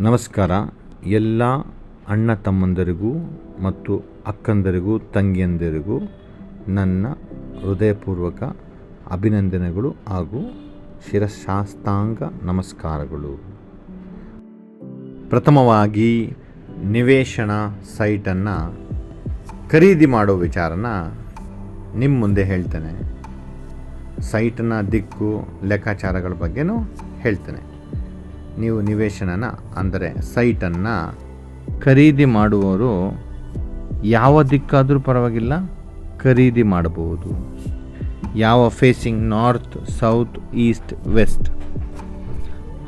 ನಮಸ್ಕಾರ. ಎಲ್ಲ ಅಣ್ಣ ತಮ್ಮಂದರಿಗೂ ಮತ್ತು ಅಕ್ಕಂದರಿಗೂ, ತಂಗಿಯಂದಿರಿಗೂ ನನ್ನ ಹೃದಯಪೂರ್ವಕ ಅಭಿನಂದನೆಗಳು ಹಾಗೂ ಶಿರಶಾಸ್ತಾಂಗ ನಮಸ್ಕಾರಗಳು. ಪ್ರಥಮವಾಗಿ ನಿವೇಶನ ಸೈಟನ್ನು ಖರೀದಿ ಮಾಡೋ ವಿಚಾರನ ನಿಮ್ಮ ಮುಂದೆ ಹೇಳ್ತೇನೆ. ಸೈಟ್ನ ದಿಕ್ಕು, ಲೆಕ್ಕಾಚಾರಗಳ ಬಗ್ಗೆನೂ ಹೇಳ್ತೇನೆ. ನೀವು ನಿವೇಶನನ, ಅಂದರೆ ಸೈಟನ್ನು ಖರೀದಿ ಮಾಡುವವರು ಯಾವ ದಿಕ್ಕಾದರೂ ಪರವಾಗಿಲ್ಲ, ಖರೀದಿ ಮಾಡಬಹುದು. ಯಾವ facing north south east west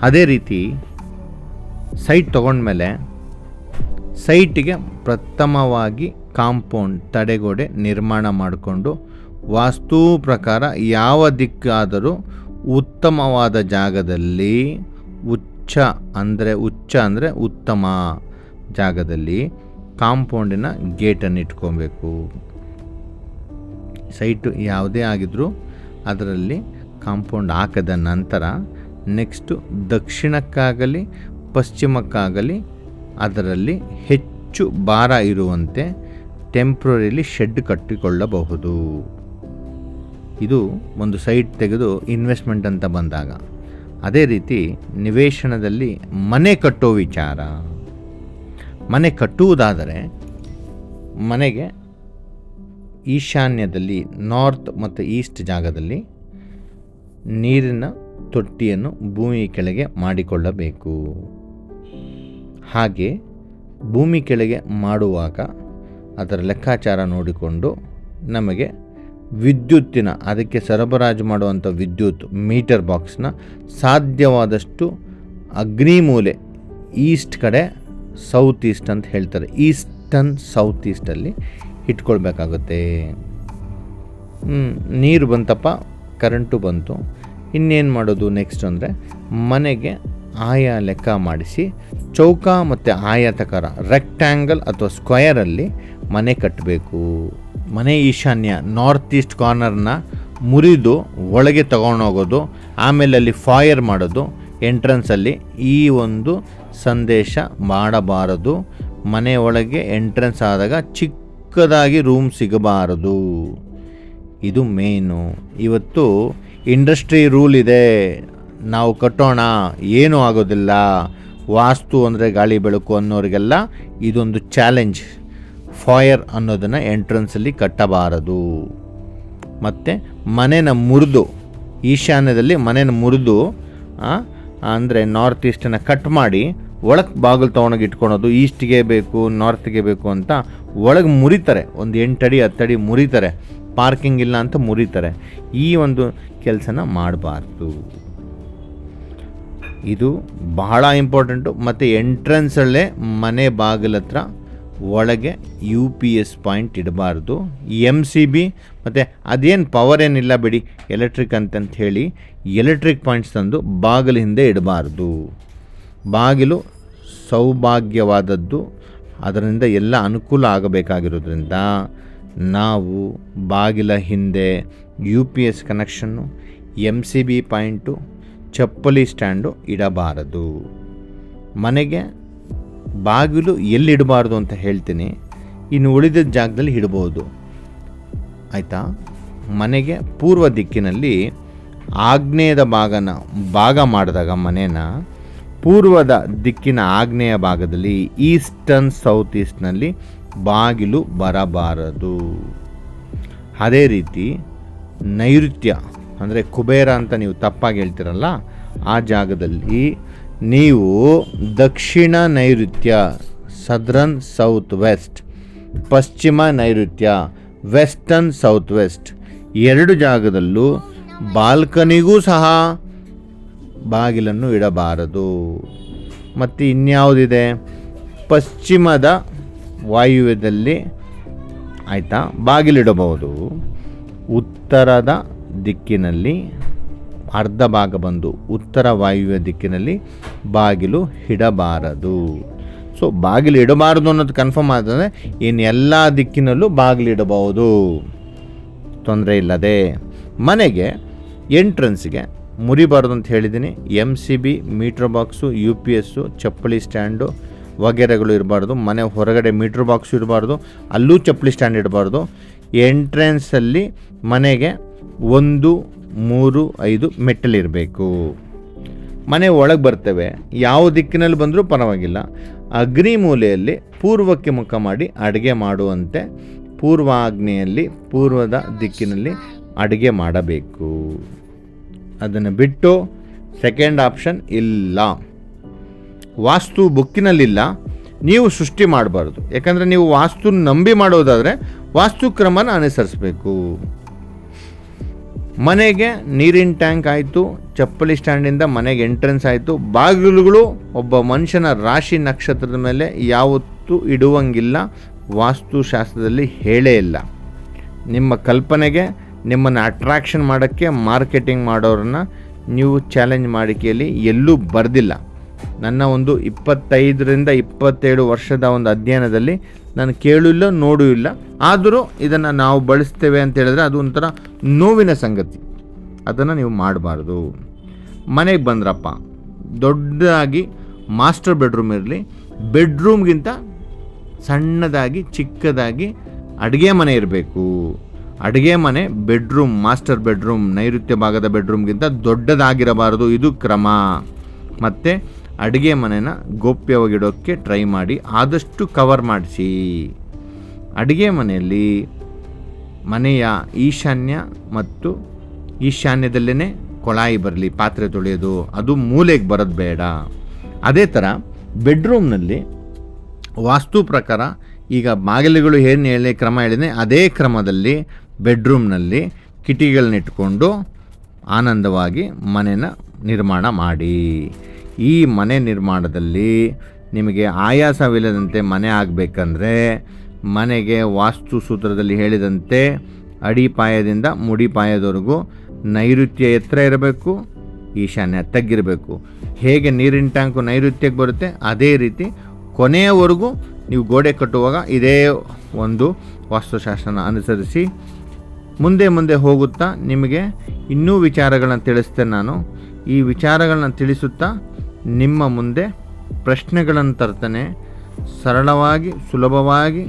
ಅದೇ ರೀತಿ ಸೈಟ್ ತಗೊಂಡ್ಮೇಲೆ ಸೈಟಿಗೆ ಪ್ರಥಮವಾಗಿ ಕಾಂಪೌಂಡ್ ತಡೆಗೋಡೆ ನಿರ್ಮಾಣ ಮಾಡಿಕೊಂಡು ವಾಸ್ತು ಪ್ರಕಾರ ಯಾವ ದಿಕ್ಕಾದರೂ ಉತ್ತಮವಾದ ಜಾಗದಲ್ಲಿ ಉಚ್ಚ ಅಂದರೆ ಉಚ್ಚ ಅಂದರೆ ಉತ್ತಮ ಜಾಗದಲ್ಲಿ ಕಾಂಪೌಂಡಿನ ಗೇಟನ್ನು ಇಟ್ಕೊಬೇಕು. ಸೈಟು ಯಾವುದೇ ಆಗಿದ್ರೂ ಅದರಲ್ಲಿ ಕಾಂಪೌಂಡ್ ಹಾಕದ ನಂತರ ನೆಕ್ಸ್ಟು ದಕ್ಷಿಣಕ್ಕಾಗಲಿ ಪಶ್ಚಿಮಕ್ಕಾಗಲಿ ಅದರಲ್ಲಿ ಹೆಚ್ಚು ಭಾರ ಇರುವಂತೆ ಟೆಂಪ್ರರಿಲಿ ಶೆಡ್ ಕಟ್ಟಿಕೊಳ್ಳಬಹುದು. ಇದು ಒಂದು ಸೈಟ್ ತೆಗೆದು ಇನ್ವೆಸ್ಟ್ಮೆಂಟ್ ಅಂತ ಬಂದಾಗ. ಅದೇ ರೀತಿ ನಿವೇಶನದಲ್ಲಿ ಮನೆ ಕಟ್ಟೋ ವಿಚಾರ. ಮನೆ ಕಟ್ಟುವುದಾದರೆ ಮನೆಗೆ ಈಶಾನ್ಯದಲ್ಲಿ ನಾರ್ತ್ ಮತ್ತು ಈಸ್ಟ್ ಜಾಗದಲ್ಲಿ ನೀರಿನ ತೊಟ್ಟಿಯನ್ನು ಭೂಮಿ ಕೆಳಗೆ ಮಾಡಿಕೊಳ್ಳಬೇಕು. ಹಾಗೆ ಭೂಮಿ ಕೆಳಗೆ ಮಾಡುವಾಗ ಅದರ ಲೆಕ್ಕಾಚಾರ ನೋಡಿಕೊಂಡು ನಮಗೆ ವಿದ್ಯುತ್ತಿನ, ಅದಕ್ಕೆ ಸರಬರಾಜು ಮಾಡುವಂಥ ವಿದ್ಯುತ್ ಮೀಟರ್ ಬಾಕ್ಸ್ನ ಸಾಧ್ಯವಾದಷ್ಟು ಅಗ್ನಿಮೂಲೆ ಈಸ್ಟ್ ಕಡೆ, ಸೌತ್ ಈಸ್ಟ್ ಅಂತ ಹೇಳ್ತಾರೆ. ಈಸ್ಟರ್ನ್ ಸೌತ್ ಈಸ್ಟಲ್ಲಿ ಇಟ್ಕೊಳ್ಬೇಕಾಗುತ್ತೆ. ನೀರು ಬಂತಪ್ಪ, ಕರೆಂಟು ಬಂತು. ಇನ್ನೇನು ಮಾಡೋದು ನೆಕ್ಸ್ಟ್ ಅಂದರೆ ಮನೆಗೆ ಆಯಾ ಲೆಕ್ಕ ಮಾಡಿಸಿ, ಚೌಕ ಮತ್ತು ಆಯತಕಾರ ರೆಕ್ಟ್ಯಾಂಗಲ್ ಅಥವಾ ಸ್ಕ್ವಯರಲ್ಲಿ ಮನೆ ಕಟ್ಟಬೇಕು ಮನೆ ಈಶಾನ್ಯ ನಾರ್ತ್ ಈಸ್ಟ್ ಕಾರ್ನರ್ನ ಮುರಿದು ಒಳಗೆ ತಗೊಂಡೋಗೋದು ಆಮೇಲೆ ಅಲ್ಲಿ ಫಾಯರ್ ಮಾಡೋದು ಎಂಟ್ರೆನ್ಸಲ್ಲಿ ಈ ಒಂದು ಸಂದೇಶ ಮಾಡಬಾರದು. ಮನೆ ಒಳಗೆ ಎಂಟ್ರೆನ್ಸ್ ಆದಾಗ ಚಿಕ್ಕದಾಗಿ ರೂಮ್ ಸಿಗಬಾರದು. ಇದು ಮೇನು ಇವತ್ತು ಇಂಡಸ್ಟ್ರಿ ರೂಲ್ ಇದೆ. ನಾವು ಕಟ್ಟೋಣ, ಏನೂ ಆಗೋದಿಲ್ಲ. ವಾಸ್ತು ಅಂದರೆ ಗಾಳಿ ಬೆಳಕು ಅನ್ನೋರಿಗೆಲ್ಲ ಇದೊಂದು ಚಾಲೆಂಜ್ ಫಾಯರ್ ಅನ್ನೋದನ್ನು ಎಂಟ್ರೆನ್ಸಲ್ಲಿ ಕಟ್ಟಬಾರದು. ಮತ್ತು ಮನೆನ ಮುರಿದು, ಈಶಾನ್ಯದಲ್ಲಿ ಮನೆನ ಮುರಿದು ಅಂದರೆ ನಾರ್ತ್ ಈಸ್ಟನ್ನು ಕಟ್ ಮಾಡಿ ಒಳಗೆ ಬಾಗಿಲು ತೊಗೊಂಡೋಗಿ ಇಟ್ಕೊಳೋದು ಈಸ್ಟ್ಗೆ ಬೇಕು ನಾರ್ತ್ಗೆ ಬೇಕು ಅಂತ ಒಳಗೆ ಮುರಿತಾರೆ. ಒಂದು ಎಂಟಡಿ ಹತ್ತಡಿ ಮುರಿತಾರೆ. ಪಾರ್ಕಿಂಗ್ ಇಲ್ಲ ಅಂತ ಮುರಿತಾರೆ. ಈ ಒಂದು ಕೆಲಸನ ಮಾಡಬಾರ್ದು. ಇದು ಬಹಳ ಇಂಪಾರ್ಟೆಂಟು ಮತ್ತು ಎಂಟ್ರೆನ್ಸಲ್ಲೇ ಮನೆ ಬಾಗಿಲ ಹತ್ರ ಒಳಗೆ ಯು ಪಿ ಎಸ್ ಪಾಯಿಂಟ್ ಇಡಬಾರ್ದು. ಎಂ ಸಿ ಬಿ ಮತ್ತು ಅದೇನು ಪವರ್ ಏನಿಲ್ಲ ಬಿಡಿ ಎಲೆಕ್ಟ್ರಿಕ್ ಅಂತಂತ ಹೇಳಿ ಎಲೆಕ್ಟ್ರಿಕ್ ಪಾಯಿಂಟ್ಸ್ ತಂದು ಬಾಗಿಲು ಹಿಂದೆ ಇಡಬಾರ್ದು. ಬಾಗಿಲು ಸೌಭಾಗ್ಯವಾದದ್ದು, ಅದರಿಂದ ಎಲ್ಲ ಅನುಕೂಲ ಆಗಬೇಕಾಗಿರೋದ್ರಿಂದ ನಾವು ಬಾಗಿಲ ಹಿಂದೆ ಯು ಪಿ ಎಸ್ ಕನೆಕ್ಷನ್ನು ಎಂ ಸಿ ಬಿ ಪಾಯಿಂಟು ಚಪ್ಪಲಿ ಸ್ಟ್ಯಾಂಡು ಇಡಬಾರದು. ಮನೆಗೆ ಬಾಗಿಲು ಎಲ್ಲಿಡಬಾರ್ದು ಅಂತ ಹೇಳ್ತೀನಿ. ಇನ್ನು ಉಳಿದ ಜಾಗದಲ್ಲಿ ಇಡ್ಬೋದು ಆಯಿತಾ? ಮನೆಗೆ ಪೂರ್ವ ದಿಕ್ಕಿನಲ್ಲಿ ಆಗ್ನೇಯದ ಭಾಗನ ಭಾಗ ಮಾಡಿದಾಗ ಮನೇನ ಪೂರ್ವದ ದಿಕ್ಕಿನ ಆಗ್ನೇಯ ಭಾಗದಲ್ಲಿ ಈಸ್ಟರ್ನ್ ಸೌತ್ ಈಸ್ಟ್ನಲ್ಲಿ ಬಾಗಿಲು ಬರಬಾರದು. ಅದೇ ರೀತಿ ನೈಋತ್ಯ ಅಂದರೆ ಕುಬೇರ ಅಂತ ನೀವು ತಪ್ಪಾಗಿ ಹೇಳ್ತಿರಲ್ಲ, ಆ ಜಾಗದಲ್ಲಿ ನೀವು ದಕ್ಷಿಣ ನೈಋತ್ಯ ಸದ್ರನ್ ಸೌತ್ ವೆಸ್ಟ್ ಪಶ್ಚಿಮ ನೈಋತ್ಯ ವೆಸ್ಟರ್ನ್ ಸೌತ್ ವೆಸ್ಟ್ ಎರಡು ಜಾಗದಲ್ಲೂ ಬಾಲ್ಕನಿಗೂ ಸಹ ಬಾಗಿಲನ್ನು ಇಡಬಾರದು. ಮತ್ತು ಇನ್ಯಾವುದಿದೆ? ಪಶ್ಚಿಮದ ವಾಯುವ್ಯದಲ್ಲಿ ಆಯಿತಾ ಬಾಗಿಲಿಡಬಹುದು. ಉತ್ತರದ ದಿಕ್ಕಿನಲ್ಲಿ ಅರ್ಧ ಭಾಗ ಬಂದು ಉತ್ತರ ವಾಯುವ್ಯ ದಿಕ್ಕಿನಲ್ಲಿ ಬಾಗಿಲು ಇಡಬಾರದು ಸೊ ಬಾಗಿಲು ಇಡಬಾರದು ಅನ್ನೋದು ಕನ್ಫರ್ಮ್ ಆದರೆ ಇನ್ನು ಎಲ್ಲ ದಿಕ್ಕಿನಲ್ಲೂ ಬಾಗಿಲು ಇಡಬಹುದು ತೊಂದರೆ ಇಲ್ಲದೆ. ಮನೆಗೆ ಎಂಟ್ರೆನ್ಸ್ಗೆ ಮುರಿಬಾರ್ದು ಅಂತ ಹೇಳಿದ್ದೀನಿ. M C B meter box U P S ಚಪ್ಪಲಿ ಸ್ಟ್ಯಾಂಡು ವಗೇರೆಗಳು ಇರಬಾರ್ದು. ಮನೆ ಹೊರಗಡೆ ಮೀಟ್ರ್ ಬಾಕ್ಸು ಇರಬಾರ್ದು. ಅಲ್ಲೂ ಚಪ್ಪಲಿ ಸ್ಟ್ಯಾಂಡ್ ಇಡಬಾರ್ದು. ಎಂಟ್ರೆನ್ಸಲ್ಲಿ ಮನೆಗೆ ಒಂದು ಮೂರು, ಐದು ಮೆಟ್ಟಲಿರಬೇಕು. ಮನೆ ಒಳಗೆ ಬರ್ತೇವೆ. ಯಾವ ದಿಕ್ಕಿನಲ್ಲಿ ಬಂದರೂ ಪರವಾಗಿಲ್ಲ. ಅಗ್ನಿ ಮೂಲೆಯಲ್ಲಿ ಪೂರ್ವಕ್ಕೆ ಮುಖ ಮಾಡಿ ಅಡುಗೆ ಮಾಡುವಂತೆ ಪೂರ್ವಾಗ್ನೆಯಲ್ಲಿ ಪೂರ್ವದ ದಿಕ್ಕಿನಲ್ಲಿ ಅಡುಗೆ ಮಾಡಬೇಕು. ಅದನ್ನು ಬಿಟ್ಟು ಸೆಕೆಂಡ್ ಆಪ್ಷನ್ ಇಲ್ಲ. ವಾಸ್ತು ಬುಕ್ಕಿನಲ್ಲಿಲ್ಲ. ನೀವು ಸೃಷ್ಟಿ ಮಾಡಬಾರ್ದು. ಯಾಕಂದರೆ ನೀವು ವಾಸ್ತು ನಂಬಿ ಮಾಡೋದಾದರೆ ವಾಸ್ತು ಕ್ರಮನ ಅನುಸರಿಸಬೇಕು. ಮನೆಗೆ ನೀರಿನ ಟ್ಯಾಂಕ್ ಆಯಿತು, ಚಪ್ಪಲಿ ಸ್ಟ್ಯಾಂಡಿಂದ ಮನೆಗೆ ಎಂಟ್ರೆನ್ಸ್ ಆಯಿತು. ಬಾಗಿಲುಗಳು ಒಬ್ಬ ಮನುಷ್ಯನ ರಾಶಿ ನಕ್ಷತ್ರದ ಮೇಲೆ ಯಾವತ್ತೂ ಇಡುವಂಗಿಲ್ಲ, ವಾಸ್ತುಶಾಸ್ತ್ರದಲ್ಲಿ ಹೇಳೇ ಇಲ್ಲ. ನಿಮ್ಮ ಕಲ್ಪನೆಗೆ, ನಿಮ್ಮನ್ನು ಅಟ್ರಾಕ್ಷನ್ ಮಾಡೋಕ್ಕೆ ಮಾರ್ಕೆಟಿಂಗ್ ಮಾಡೋರನ್ನ ನೀವು ಚಾಲೆಂಜ್ ಮಾಡಿಕೆಯಲ್ಲಿ ಎಲ್ಲೂ ಬರೆದಿಲ್ಲ. ನನ್ನ ಒಂದು ಇಪ್ಪತ್ತೈದರಿಂದ ಇಪ್ಪತ್ತೇಳು ವರ್ಷದ ಒಂದು ಅಧ್ಯಯನದಲ್ಲಿ ನಾನು ಕೇಳೂ ಇಲ್ಲ, ನೋಡೂ ಇಲ್ಲ. ಆದರೂ ಇದನ್ನು ನಾವು ಬಳಸ್ತೇವೆ ಅಂತ ಹೇಳಿದ್ರೆ ಅದು ಒಂಥರ ನೋವಿನ ಸಂಗತಿ. ಅದನ್ನು ನೀವು ಮಾಡಬಾರ್ದು. ಮನೆಗೆ ಬಂದ್ರಪ್ಪ. ದೊಡ್ಡದಾಗಿ ಮಾಸ್ಟರ್ ಬೆಡ್ರೂಮ್ ಇರಲಿ. ಬೆಡ್ರೂಮ್ಗಿಂತ ಸಣ್ಣದಾಗಿ, ಚಿಕ್ಕದಾಗಿ ಅಡುಗೆ ಮನೆ ಇರಬೇಕು. ಅಡುಗೆ ಮನೆ ಬೆಡ್ರೂಮ್, ಮಾಸ್ಟರ್ ಬೆಡ್ರೂಮ್, ನೈಋತ್ಯ ಭಾಗದ ಬೆಡ್ರೂಮ್ಗಿಂತ ದೊಡ್ಡದಾಗಿರಬಾರದು. ಇದು ಕ್ರಮ. ಮತ್ತು ಅಡುಗೆ ಮನೆನ ಗೋಪ್ಯವಾಗಿಡೋಕ್ಕೆ ಟ್ರೈ ಮಾಡಿ ಆದಷ್ಟು ಕವರ್ ಮಾಡಿಸಿ. ಅಡುಗೆ ಮನೆಯಲ್ಲಿ ಮನೆಯ ಈಶಾನ್ಯ ಮತ್ತು ಈಶಾನ್ಯದಲ್ಲೇ ಕೊಳಾಯಿ ಬರಲಿ, ಪಾತ್ರೆ ತೊಳೆಯೋದು, ಅದು ಮೂಲೆಗೆ ಬರೋದು ಬೇಡ. ಅದೇ ಥರ ಬೆಡ್ರೂಮ್ನಲ್ಲಿ ವಾಸ್ತು ಪ್ರಕಾರ ಈಗ ಬಾಗಿಲುಗಳು ಏನು ಹೇಳಿ ಕ್ರಮ ಹೇಳಿದೆ ಅದೇ ಕ್ರಮದಲ್ಲಿ ಬೆಡ್ರೂಮ್ನಲ್ಲಿ ಕಿಟಿಗಳನ್ನಿಟ್ಕೊಂಡು ಆನಂದವಾಗಿ ಮನೆನ ನಿರ್ಮಾಣ ಮಾಡಿ. ಈ ಮನೆ ನಿರ್ಮಾಣದಲ್ಲಿ ನಿಮಗೆ ಆಯಾಸವಿಲ್ಲದಂತೆ ಮನೆ ಆಗಬೇಕಂದ್ರೆ ಮನೆಗೆ ವಾಸ್ತು ಸೂತ್ರದಲ್ಲಿ ಹೇಳಿದಂತೆ ಅಡಿಪಾಯದಿಂದ ಮುಡಿಪಾಯದವರೆಗೂ ನೈಋತ್ಯ ಎತ್ತರ ಇರಬೇಕು, ಈಶಾನ್ಯ ತಗ್ಗಿರಬೇಕು. ಹೇಗೆ ನೀರಿನ ಟ್ಯಾಂಕು ನೈಋತ್ಯಕ್ಕೆ ಬರುತ್ತೆ, ಅದೇ ರೀತಿ ಕೊನೆಯವರೆಗೂ ನೀವು ಗೋಡೆ ಕಟ್ಟುವಾಗ ಇದೇ ಒಂದು ವಾಸ್ತುಶಾಸ್ತ್ರನ ಅನುಸರಿಸಿ ಮುಂದೆ ಮುಂದೆ ಹೋಗುತ್ತಾ ನಿಮಗೆ ಇನ್ನೂ ವಿಚಾರಗಳನ್ನು ತಿಳಿಸ್ತೇನೆ ನಾನು. ಈ ವಿಚಾರಗಳನ್ನ ತಿಳಿಸುತ್ತಾ ನಿಮ್ಮ ಮುಂದೆ ಪ್ರಶ್ನೆಗಳನ್ನು ತರ್ತಾನೆ, ಸರಳವಾಗಿ, ಸುಲಭವಾಗಿ,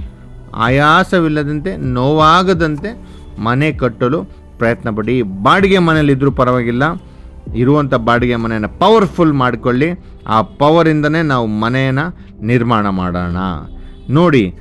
ಆಯಾಸವಿಲ್ಲದಂತೆ, ನೋವಾಗದಂತೆ ಮನೆ ಕಟ್ಟಲು ಪ್ರಯತ್ನ ಪಡಿ ಬಾಡಿಗೆ ಮನೆಯಲ್ಲಿದ್ದರೂ ಪರವಾಗಿಲ್ಲ. ಇರುವಂಥ ಬಾಡಿಗೆ ಮನೆಯನ್ನು ಪವರ್ಫುಲ್ ಮಾಡಿಕೊಳ್ಳಿ. ಆ ಪವರಿಂದನೇ ನಾವು ಮನೆಯನ್ನು ನಿರ್ಮಾಣ ಮಾಡೋಣ. ನೋಡಿ